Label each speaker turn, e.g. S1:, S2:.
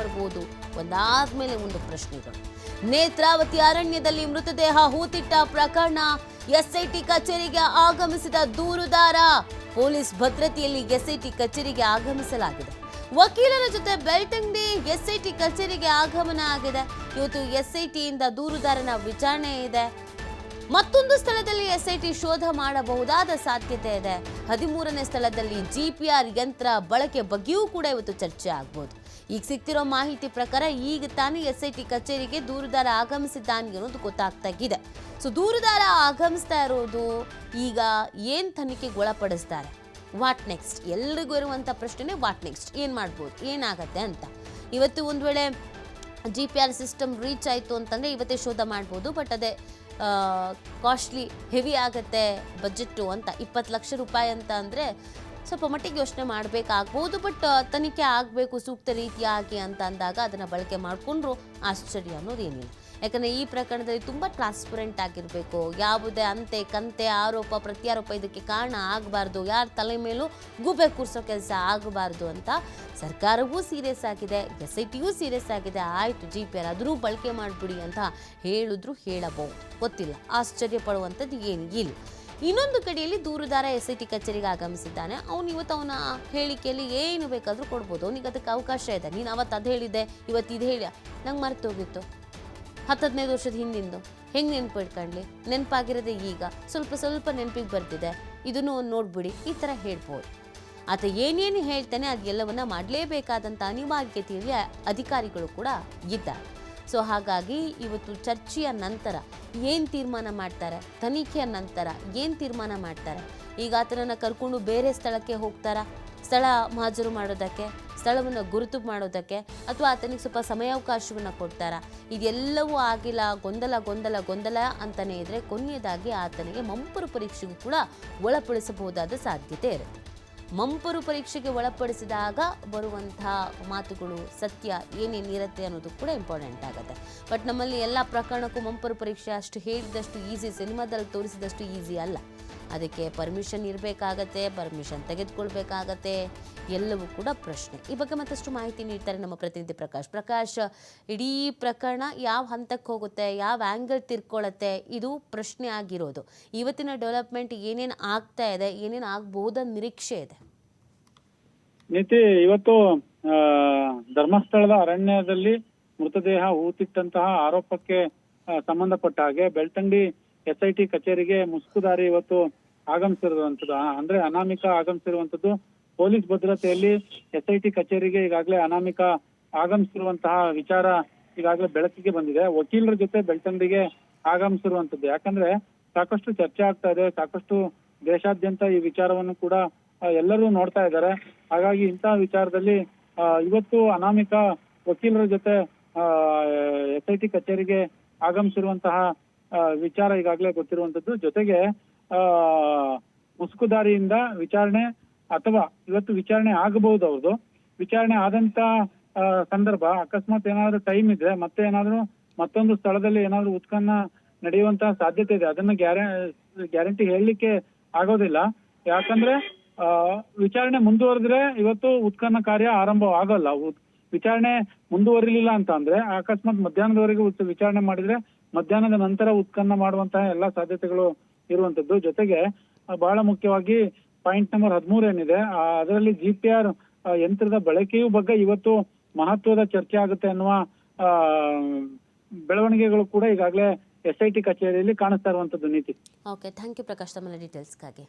S1: ಬರ್ಬೋದು ಒಂದಾದ್ಮೇಲೆ ಒಂದು ಪ್ರಶ್ನೆಗಳು. ನೇತ್ರಾವತಿ ಅರಣ್ಯದಲ್ಲಿ ಮೃತದೇಹ ಹೂತಿಟ್ಟ ಪ್ರಕರಣ ಎಸ್ಐಟಿ ಕಚೇರಿಗೆ ಆಗಮಿಸಿದ ದೂರುದಾರ. ಪೊಲೀಸ್ ಭದ್ರತೆಯಲ್ಲಿ ಎಸ್ಐಟಿ ಕಚೇರಿಗೆ ಆಗಮಿಸಲಾಗಿದೆ. ವಕೀಲರ ಜೊತೆ ಬೆಳ್ತಂಗಡಿ ಎಸ್ಐಟಿ ಕಚೇರಿಗೆ ಆಗಮನ ಆಗಿದೆ. ಇವತ್ತು ಎಸ್ಐಟಿಯಿಂದ ದೂರುದಾರನ ವಿಚಾರಣೆ ಇದೆ. ಮತ್ತೊಂದು ಸ್ಥಳದಲ್ಲಿ ಎಸ್ಐಟಿ ಶೋಧ ಮಾಡಬಹುದಾದ ಸಾಧ್ಯತೆ ಇದೆ. ಹದಿಮೂರನೇ ಸ್ಥಳದಲ್ಲಿ ಜಿಪಿಆರ್ ಯಂತ್ರ ಬಳಕೆ ಬಗ್ಗೆಯೂ ಕೂಡ ಇವತ್ತು ಚರ್ಚೆ ಆಗ್ಬೋದು. ಈಗ ಸಿಗ್ತಿರೋ ಮಾಹಿತಿ ಪ್ರಕಾರ ಈಗ ತಾನೇ ಎಸ್ಐಟಿ ಕಚೇರಿಗೆ ದೂರುದಾರ ಆಗಮಿಸಿದ್ದಾನೆ ಅನ್ನೋದು ಗೊತ್ತಾಗ್ತಾ ಇದೆ. ಸೊ ದೂರುದಾರ ಆಗಮಿಸ್ತಾ ಇರೋದು ಈಗ ಏನು ತನಿಖೆಗೆ ಒಳಪಡಿಸ್ತಾರೆ ವಾಟ್ ನೆಕ್ಸ್ಟ್ ಎಲ್ರಿಗೂ ಇರುವಂಥ ಪ್ರಶ್ನೆ ವಾಟ್ ನೆಕ್ಸ್ಟ್ ಏನು ಮಾಡ್ಬೋದು? ಏನಾಗತ್ತೆ ಅಂತ. ಇವತ್ತು ಒಂದು ವೇಳೆ G P R system reach ಆಯಿತು ಅಂತಂದರೆ ಇವತ್ತೇ ಶೋಧ ಮಾಡ್ಬೋದು ಬಟ್ ಅದೇ ಕಾಸ್ಟ್ಲಿ ಹೆವಿ ಆಗುತ್ತೆ ಬಜೆಟ್ಟು ಅಂತ. ಇಪ್ಪತ್ತು ಲಕ್ಷ ರೂಪಾಯಿ ಅಂತ ಅಂದರೆ ಸ್ವಲ್ಪ ಮಟ್ಟಿಗೆ ಯೋಚನೆ ಮಾಡಬೇಕಾಗ್ಬೋದು ಬಟ್ ತನಿಖೆ ಆಗಬೇಕು ಸೂಕ್ತ ರೀತಿಯಾಗಿ ಅಂತ ಅಂದಾಗ ಅದನ್ನು ಬಳಕೆ ಮಾಡಿಕೊಂಡ್ರು ಆಶ್ಚರ್ಯ ಅನ್ನೋದೇನಿಲ್ಲ ಯಾಕಂದರೆ ಈ ಪ್ರಕರಣದಲ್ಲಿ ತುಂಬ ಟ್ರಾನ್ಸ್ಪರೆಂಟ್ ಆಗಿರಬೇಕು. ಯಾವುದೇ ಅಂತೆ, ಕಂತೆ, ಆರೋಪ, ಪ್ರತ್ಯಾರೋಪ ಇದಕ್ಕೆ ಕಾರಣ ಆಗಬಾರ್ದು. ಯಾರ ತಲೆ ಮೇಲೂ ಗೂಬೆ ಕೂರಿಸೋ ಕೆಲಸ ಆಗಬಾರ್ದು ಅಂತ ಸರ್ಕಾರವೂ ಸೀರಿಯಸ್ ಆಗಿದೆ ಎಸ್ ಐ ಟಿಯೂ ಸೀರಿಯಸ್ ಆಗಿದೆ. ಆಯಿತು ಜಿ ಪಿ ಆರ್ ಅದರೂ ಬಳಕೆ ಮಾಡಿಬಿಡಿ ಅಂತ ಹೇಳಿದ್ರು, ಹೇಳಬಹುದು. ಗೊತ್ತಿಲ್ಲ. ಆಶ್ಚರ್ಯ ಪಡುವಂಥದ್ದು ಏನು ಇಲ್ಲ. ಇನ್ನೊಂದು ಕಡೆಯಲ್ಲಿ ದೂರುದಾರ ಎಸ್ ಐ ಟಿ ಕಚೇರಿಗೆ ಆಗಮಿಸಿದ್ದಾನೆ. ಅವನು ಇವತ್ತು ಅವನ ಹೇಳಿಕೆಯಲ್ಲಿ ಏನು ಬೇಕಾದರೂ ಕೊಡ್ಬೋದು. ಅವನಿಗೆ ಅದಕ್ಕೆ ಅವಕಾಶ ಇದೆ. ನೀನು ಅವತ್ತು ಅದು ಹೇಳಿದ್ದೆ, ಇವತ್ತು ಇದು ಹೇಳಿ ನಂಗೆ ಮರೆತು ಹೋಗಿತ್ತು. ಹತ್ತು ಹದಿನೈದು ವರ್ಷದ ಹಿಂದಿಂದು. ಹೆಂಗೆ ನೆನಪು ಇಟ್ಕೊಳ್ಳಿ ನೆನಪಾಗಿರೋದೆ ಈಗ. ಸ್ವಲ್ಪ ಸ್ವಲ್ಪ ನೆನಪಿಗೆ ಬರ್ತಿದೆ. ಇದನ್ನು ನೋಡ್ಬಿಡಿ, ಈ ಥರ ಹೇಳ್ಬೋದು. ಆತ ಏನೇನು ಹೇಳ್ತಾನೆ, ಅದೆಲ್ಲವನ್ನ ಮಾಡಲೇಬೇಕಾದಂಥ ಅನಿವಾರ್ಯತೆಯಲ್ಲಿ ಅಧಿಕಾರಿಗಳು ಕೂಡ ಇದ್ದಾರೆ. ಸೊ ಹಾಗಾಗಿ ಇವತ್ತು ಚರ್ಚೆಯ ನಂತರ ಏನು ತೀರ್ಮಾನ ಮಾಡ್ತಾರೆ, ತನಿಖೆಯ ನಂತರ ಏನು ತೀರ್ಮಾನ ಮಾಡ್ತಾರೆ? ಈಗ ಆತನನ್ನು ಕರ್ಕೊಂಡು ಬೇರೆ ಸ್ಥಳಕ್ಕೆ ಹೋಗ್ತಾರಾ? ಸ್ಥಳ ಮಾಜರು ಮಾಡೋದಕ್ಕೆ, ಸ್ಥಳವನ್ನು ಗುರುತು ಮಾಡೋದಕ್ಕೆ ಅಥವಾ ಆತನಿಗೆ ಸ್ವಲ್ಪ ಸಮಯಾವಕಾಶವನ್ನು ಕೊಡ್ತಾರಾ? ಇದೆಲ್ಲವೂ ಆಗಿಲ್ಲ, ಗೊಂದಲ ಗೊಂದಲ ಗೊಂದಲ ಅಂತಲೇ ಇದ್ರೆ ಕೊನೆಯದಾಗಿ ಆತನಿಗೆ ಮಂಪರು ಪರೀಕ್ಷೆಗೂ ಕೂಡ ಒಳಪಡಿಸಬಹುದಾದ ಸಾಧ್ಯತೆ ಇರುತ್ತೆ. ಮಂಪರು ಪರೀಕ್ಷೆಗೆ ಒಳಪಡಿಸಿದಾಗ ಬರುವಂತಹ ಮಾತುಗಳು ಸತ್ಯ ಏನೇನಿರುತ್ತೆ ಅನ್ನೋದು ಕೂಡ ಇಂಪಾರ್ಟೆಂಟ್ ಆಗುತ್ತೆ. ಬಟ್ ನಮ್ಮಲ್ಲಿ ಎಲ್ಲ ಪ್ರಕರಣಕ್ಕೂ ಮಂಪರು ಪರೀಕ್ಷೆ ಅಷ್ಟು ಹೇಳಿದಷ್ಟು ಈಸಿ ಸಿನಿಮಾದಲ್ಲಿ ತೋರಿಸಿದಷ್ಟು ಈಸಿ ಅಲ್ಲ. ಅದಕ್ಕೆ ಪರ್ಮಿಷನ್ ಇರಬೇಕಾಗತ್ತೆ ಪರ್ಮಿಷನ್ ತೆಗೆದುಕೊಳ್ಬೇಕಾಗತ್ತೆ, ಎಲ್ಲವೂ ಕೂಡ ಪ್ರಶ್ನೆ. ಈ ಬಗ್ಗೆ ಮತ್ತಷ್ಟು ಮಾಹಿತಿ ನೀಡ್ತಾರೆ ನಮ್ಮ ಪ್ರತಿನಿಧಿ ಪ್ರಕಾಶ್. ಪ್ರಕಾಶ್, ಇಡೀ ಪ್ರಕರಣ ಯಾವ ಹಂತಕ್ಕೆ ಹೋಗುತ್ತೆ, ಯಾವ ಆ್ಯಂಗಲ್ ತಿರ್ಕೊಳ್ಳುತ್ತೆ, ಇದು ಪ್ರಶ್ನೆ ಆಗಿರೋದು. ಇವತ್ತಿನ ಡೆವಲಪ್ಮೆಂಟ್ ಏನೇನು ಆಗ್ತಾ ಇದೆ, ಏನೇನು ಆಗ್ಬಹುದ ನಿರೀಕ್ಷೆ ಇದೆ?
S2: ನೀತಿ ಇವತ್ತು ಧರ್ಮಸ್ಥಳದ ಅರಣ್ಯದಲ್ಲಿ ಮೃತದೇಹ ಹೂತಿಟ್ಟಂತಹ ಆರೋಪಕ್ಕೆ ಸಂಬಂಧಪಟ್ಟ ಹಾಗೆ ಬೆಳ್ತಂಗಡಿ ಎಸ್ ಐ ಟಿ ಕಚೇರಿಗೆ ಮುಸ್ಕುದಾರಿ ಇವತ್ತು ಆಗಮಿಸಿರುವಂತದ್ದು ಅಂದ್ರೆ ಅನಾಮಿಕ ಆಗಮಿಸಿರುವಂತದ್ದು ಪೊಲೀಸ್ ಭದ್ರತೆಯಲ್ಲಿ ಎಸ್ ಐ ಟಿ ಕಚೇರಿಗೆ ಈಗಾಗಲೇ ಅನಾಮಿಕ ಆಗಮಿಸಿರುವಂತಹ ವಿಚಾರ ಈಗಾಗಲೇ ಬೆಳಕಿಗೆ ಬಂದಿದೆ. ವಕೀಲರ ಜೊತೆ ಬೆಳ್ತಂಡಿಗೆ ಆಗಮಿಸಿರುವಂತದ್ದು ಯಾಕಂದ್ರೆ ಸಾಕಷ್ಟು ಚರ್ಚೆ ಆಗ್ತಾ ಇದೆ. ಸಾಕಷ್ಟು ದೇಶಾದ್ಯಂತ ಈ ವಿಚಾರವನ್ನು ಕೂಡ ಎಲ್ಲರೂ ನೋಡ್ತಾ ಇದ್ದಾರೆ. ಹಾಗಾಗಿ ಇಂತಹ ವಿಚಾರದಲ್ಲಿ ಇವತ್ತು ಅನಾಮಿಕ ವಕೀಲರ ಜೊತೆ ಎಸ್ ಐ ಟಿ ಕಚೇರಿಗೆ ಆಗಮಿಸಿರುವಂತಹ ವಿಚಾರ ಈಗಾಗಲೇ ಗೊತ್ತಿರುವಂತದ್ದು. ಜೊತೆಗೆ, ಆ ಮುಸುಕುದಾರಿಯಿಂದ ವಿಚಾರಣೆ ಅಥವಾ ಇವತ್ತು ವಿಚಾರಣೆ ಆಗಬಹುದು ಅವ್ರದ್ದು. ವಿಚಾರಣೆ ಆದಂತ ಸಂದರ್ಭ ಅಕಸ್ಮಾತ್ ಏನಾದ್ರೂ ಟೈಮ್ ಇದ್ರೆ ಮತ್ತೆ ಏನಾದ್ರು ಮತ್ತೊಂದು ಸ್ಥಳದಲ್ಲಿ ಏನಾದ್ರು ಉತ್ಖನ್ನ ನಡೆಯುವಂತ ಸಾಧ್ಯತೆ ಇದೆ. ಅದನ್ನ ಗ್ಯಾರ, ಗ್ಯಾರಂಟಿ ಹೇಳಲಿಕ್ಕೆ ಆಗೋದಿಲ್ಲ. ಯಾಕಂದ್ರೆ ವಿಚಾರಣೆ ಮುಂದುವರೆದ್ರೆ ಇವತ್ತು ಉತ್ಖನ್ನ ಕಾರ್ಯ ಆರಂಭ ಆಗಲ್ಲ. ವಿಚಾರಣೆ ಮುಂದುವರಿಲಿಲ್ಲ ಅಂತ ಅಂದ್ರೆ ಅಕಸ್ಮಾತ್ ಮಧ್ಯಾಹ್ನದವರೆಗೂ ವಿಚಾರಣೆ ಮಾಡಿದ್ರೆ ಮಧ್ಯಾಹ್ನದ ನಂತರ ಉತ್ಖನ್ನ ಮಾಡುವಂತಹ ಎಲ್ಲಾ ಸಾಧ್ಯತೆಗಳು ಇರುವಂತದ್ದು. ಜೊತೆಗೆ ಬಹಳ ಮುಖ್ಯವಾಗಿ ಪಾಯಿಂಟ್ ನಂಬರ್ ಹದಿಮೂರು ಏನಿದೆ ಅದರಲ್ಲಿ ಜಿ ಪಿ ಆರ್ ಯಂತ್ರದ ಬಳಕೆಯು ಬಗ್ಗೆ ಇವತ್ತು ಮಹತ್ವದ ಚರ್ಚೆ ಆಗುತ್ತೆ ಅನ್ನುವ ಆ, ಬೆಳವಣಿಗೆಗಳು ಕೂಡ ಈಗಾಗಲೇ ಎಸ್ ಐ ಕಚೇರಿಯಲ್ಲಿ ಕಾಣಿಸ್ತಾ ಇರುವಂತದ್ದು ನೀತಿ.
S1: ಓಕೆ ಥ್ಯಾಂಕ್ ಯು ಪ್ರಕಾಶ್ ತಮ್ಮ ಡೀಟೇಲ್ಸ್ಗಾಗಿ